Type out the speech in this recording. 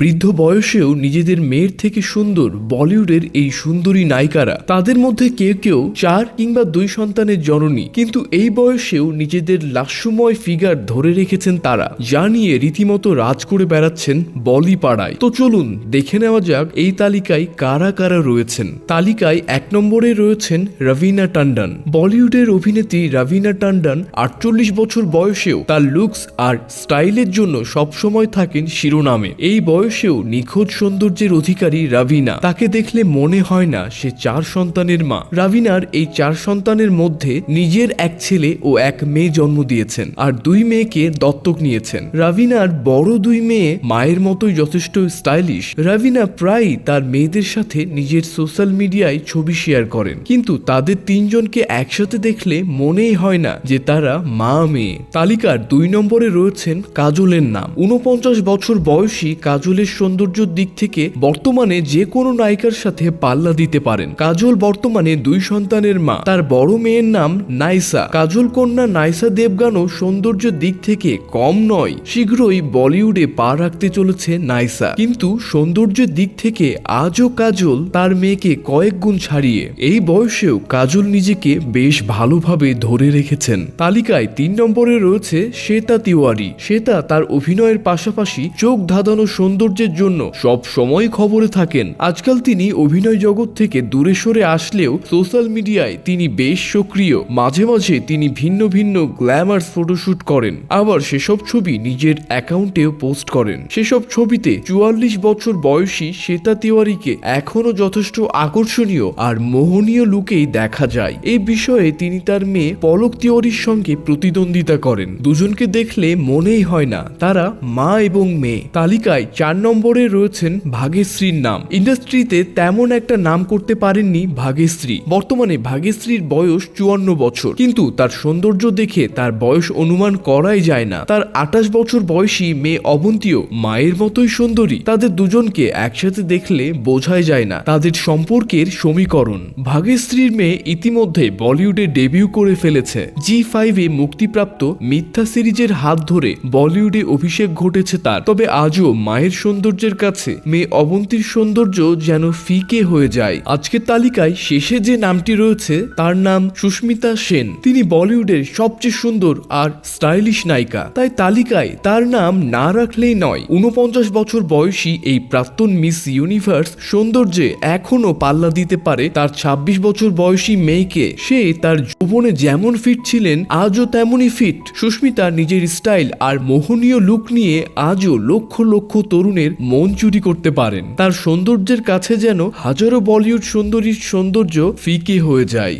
বৃদ্ধ বয়সেও নিজেদের মেয়ের থেকে সুন্দর বলিউডের এই সুন্দরী নায়িকারা। তাদের মধ্যে কেউ কেউ চার কিংবা দুই সন্তানের জননী, কিন্তু এই বয়সেও নিজেদের লাস্যময় ফিগার ধরে রেখেছেন তারা। যা নিয়ে রীতিমতো রাজ করে বেড়াচ্ছেন বলি পাড়ায় তো চলুন দেখে নেওয়া যাক এই তালিকায় কারা কারা রয়েছেন। তালিকায় এক নম্বরে রয়েছেন রবিনা টান্ডন। বলিউডের অভিনেত্রী রবিনা টান্ডন আটচল্লিশ বছর বয়সেও তার লুকস আর স্টাইলের জন্য সবসময় থাকেন শিরোনামে। এই বয়সেও নিখোঁজ সৌন্দর্যের অধিকারী রাভিনা। তাকে দেখলে মনে হয় না সে চার সন্তানের মা। রাভিনার এই চার সন্তানের মধ্যে নিজের এক ছেলে ও এক মেয়ে জন্ম দিয়েছেন আর দুই মেয়েকে দত্তক নিয়েছেন। রাভিনার বড় দুই মেয়ে মায়ের মতোই যথেষ্ট স্টাইলিশ। রাভিনা প্রায়ই তার মেয়েদের সাথে নিজের সোশ্যাল মিডিয়ায় ছবি শেয়ার করেন। কিন্তু তাদের তিনজনকে একসাথে দেখলে মনেই হয় না যে তারা মা মেয়ে। তালিকার দুই নম্বরে রয়েছেন কাজলের নাম। উনপঞ্চাশ বছর বয়সী কাজলের সৌন্দর্যের দিক থেকে বর্তমানে যে কোনো নায়িকার সাথে পাল্লা দিতে পারেন। কাজল বর্তমানে দুই সন্তানের মা। তার বড় মেয়ের নাম নাইসা। কাজল কন্যা নাইসা দেবগানও সৌন্দর্যের দিক থেকে কম নয়। শীঘ্রই বলিউডে পা রাখতে চলেছে নাইসা। কিন্তু সৌন্দর্যের দিক থেকে আজও কাজল তার মেয়েকে কয়েক গুণ ছাড়িয়ে। এই বয়সেও কাজল নিজেকে বেশ ভালোভাবে ধরে রেখেছেন। তালিকায় তিন নম্বরে রয়েছে শ্বেতা তিওয়ারি। শ্বেতা তার অভিনয়ের পাশাপাশি চোখ ধাঁধানো সৌন্দর্যের জন্য সব সময় খবরে থাকেন। আজকাল তিনি অভিনয় জগৎ থেকে দূরে সরে আসলেও সোশ্যাল মিডিয়ায় তিনি বেশ সক্রিয়। মাঝে মাঝে তিনি ভিন্ন ভিন্ন গ্ল্যামার্স ফটোশুট করেন। আবার সেসব ছবি নিজের অ্যাকাউন্টেও পোস্ট করেন। সেসব ছবিতে চুয়াল্লিশ বছর বয়সী শ্বেতা তিওয়ারিকে এখনও যথেষ্ট আকর্ষণীয় আর মোহনীয় লুকেই দেখা যায়। এই বিষয়ে তিনি তার মেয়ে পলক তিওয়ারির সঙ্গে প্রতিদ্বন্দ্বিতা করেন। দুজনকে দেখলে মনেই হয় না, তারা মা এবং মেয়ে। তালিকায় চার নম্বরে রয়েছেন ভাগ্যশ্রীর নাম। ইন্ডাস্ট্রিতে তেমন একটা নাম করতে পারেননি ভাগ্যশ্রী বর্তমানে ভাগ্যশ্রীর বয়স চুয়ান্ন বছর। কিন্তু তার সৌন্দর্য দেখে তার বয়স অনুমান করাই যায় না। তার আঠাশ বছর বয়সী মেয়ে অবন্তীও মায়ের মতোই সুন্দরী। তাদের দুজনকে একসাথে দেখলে বোঝাই যায় না তাদের সম্পর্কের সমীকরণ। ভাগ্যশ্রীর মেয়ে ইতিমধ্যে বলিউডে ডেবিউ করে ফেলেছে। জি ফাইভে মুক্তিপ্রাপ্ত মিথ্যা সিরিজের হাত ধরে বলিউডে অভিষেক ঘটেছে তার। তবে আজও মায়ের সৌন্দর্যের কাছে মেয়ে অবন্তীর সৌন্দর্য যেন ফিকে হয়ে যায়। আজকের তালিকায় শেষে যে নামটি রয়েছে, তার নাম সুস্মিতা সেন। তিনি বলিউডের সবচেয়ে সুন্দর আর স্টাইলিশ নায়িকা। তাই তালিকায় তার নাম না রাখলেই নয়। উনপঞ্চাশ বছর বয়সী এই প্রাক্তন মিস ইউনিভার্স সৌন্দর্যে এখনও পাল্লা দিতে পারে তার ২৬ বছর বয়সী মেয়েকে। সে তার যৌবনে যেমন ফিট ছিলেন, আজও তেমনই ফিট সুস্মিতা নিজের স্টাইল আর মোহনীয় লুক নিয়ে আজও লক্ষ লক্ষ তরুণের মন চুরি করতে পারেন। তার সৌন্দর্যের কাছে যেন হাজারো বলিউড সুন্দরীর সৌন্দর্য ফিকে হয়ে যায়।